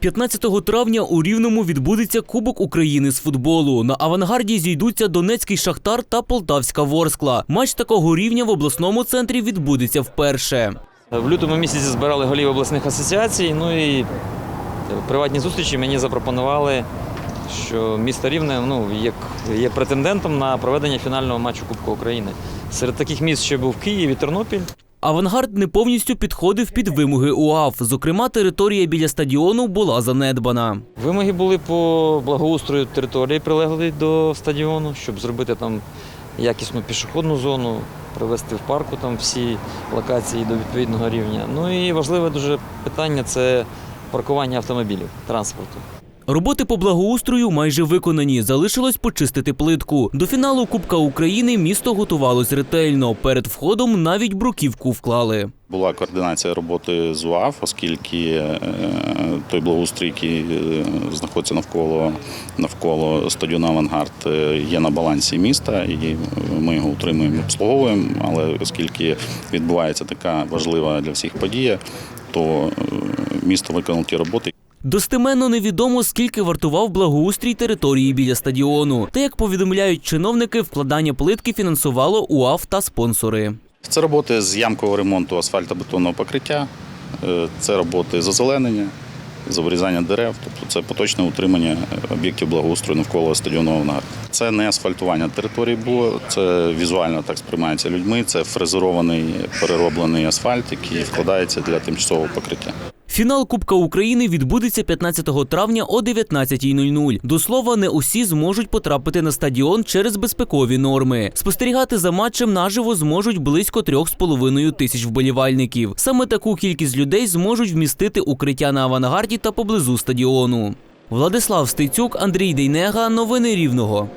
15 травня у Рівному відбудеться Кубок України з футболу. На авангарді зійдуться Донецький Шахтар та Полтавська Ворскла. Матч такого рівня в обласному центрі відбудеться вперше. В лютому місяці збирали голів обласних асоціацій. Ну і в приватній зустрічі мені запропонували, що місто Рівне ну, є, є претендентом на проведення фінального матчу Кубку України. Серед таких міст ще був Київ і Тернопіль. Авангард не повністю підходив під вимоги УАФ. Зокрема, територія біля стадіону була занедбана. Вимоги були по благоустрою території, прилеглої до стадіону, щоб зробити там якісну пішохідну зону, привести в парку там всі локації до відповідного рівня. Ну і важливе дуже питання це паркування автомобілів, транспорту. Роботи по благоустрою майже виконані. Залишилось почистити плитку. До фіналу Кубка України місто готувалось ретельно. Перед входом навіть бруківку вклали. Була координація роботи з УАФ, оскільки е, той благоустрій, який е, знаходиться навколо навколо стадіону Авангард, е, є на балансі міста, і ми його утримуємо, обслуговуємо. Але оскільки відбувається така важлива для всіх подія, то місто виконало ті роботи. Достеменно невідомо, скільки вартував благоустрій території біля стадіону. Та як повідомляють чиновники, вкладання плитки фінансувало УАФ та спонсори. Це роботи з ямкового ремонту асфальтобетонного покриття, е, це роботи з озеленення, з обрізання дерев, тобто це поточне утримання об'єктів благоустрою навколо стадіону Авангард. Це не асфальтування території було, це візуально так сприймається людьми. Це фрезерований перероблений асфальт, який вкладається для тимчасового покриття. Фінал Кубка України відбудеться 15 травня о 19.00. До слова, не усі зможуть потрапити на стадіон через безпекові норми. Спостерігати за матчем наживо зможуть близько 3,5 тисяч вболівальників. Саме таку кількість людей зможуть вмістити укриття на авангарді та поблизу стадіону. Владислав Стецюк, Андрій Дейнега. Новини Рівного.